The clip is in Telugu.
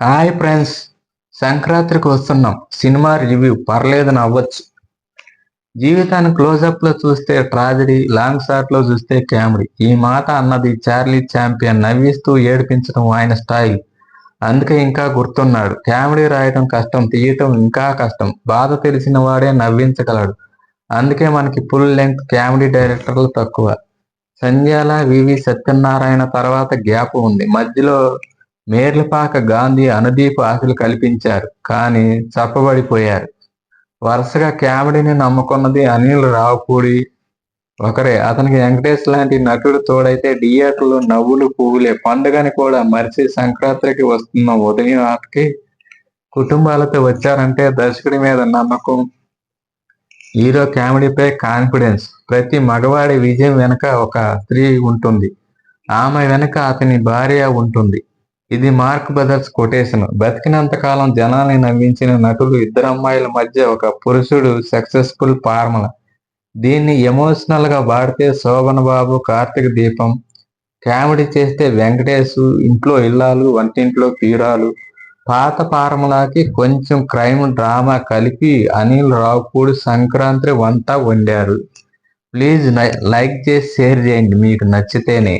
Hi friends. సంక్రాంతికి వస్తున్నాం. Cinema review. పర్లేదు అవ్వచ్చు జీవితాన్ని క్లోజప్లో చూస్తే ట్రాజడీ లాంగ్ షాట్లో చూస్తే కామెడీ ఈ మాట అన్నది చార్లీ ఛాంపియన్ నవ్విస్తూ ఏడిపించడం ఆయన స్టైల్ అందుకే ఇంకా గుర్తున్నాడు. కామెడీ రాయటం కష్టం తీయటం ఇంకా కష్టం. బాధ తెలిసిన వాడే నవ్వించగలడు. అందుకే మనకి ఫుల్ లెంగ్త్ కామెడీ డైరెక్టర్లు తక్కువ. సంధ్యాల వివి సత్యనారాయణ తర్వాత గ్యాప్ ఉంది. మధ్యలో మేర్లపాక గాంధీ అనుదీప్ ఆశలు కల్పించారు కానీ చప్పబడిపోయారు వరుసగా కామెడీని నమ్ముకున్నది అనిల్ రావుపూడి ఒకరే. అతనికి వెంకటేష్ లాంటి నటుడు తోడైతే థియేటర్లు నవ్వులు పువ్వులే. పండుగని కూడా మరిచి సంక్రాంతికి వస్తున్న ఉదయం ఆటకి కుటుంబాలతో వచ్చారంటే దర్శకుడి మీద నమ్మకం హీరో కామెడీపై కాన్ఫిడెన్స్. ప్రతి మగవాడి విజయం వెనుక ఒక స్త్రీ ఉంటుంది. ఆమె వెనుక అతని భార్య ఉంటుంది. ఇది మార్క్ బ్రదర్స్ కొటేషన్. బతికినంత కాలం జనాల్ని నవ్వించిన నటులు ఇద్దరు అమ్మాయిల మధ్య ఒక పురుషుడు సక్సెస్ఫుల్ ఫార్ముల. దీన్ని ఎమోషనల్గా వాడితే శోభన్ బాబు కార్తీక దీపం కామెడీ చేస్తే వెంకటేష్ ఇంట్లో ఇల్లాలు వంటింట్లో పీరాలు. పాత ఫార్ములాకి కొంచెం క్రైమ్ డ్రామా కలిపి అనిల్ రావుపూడి సంక్రాంతి వంతా వండారు. ప్లీజ్ లైక్ చేసి షేర్ చేయండి. మీకు నచ్చితేనే.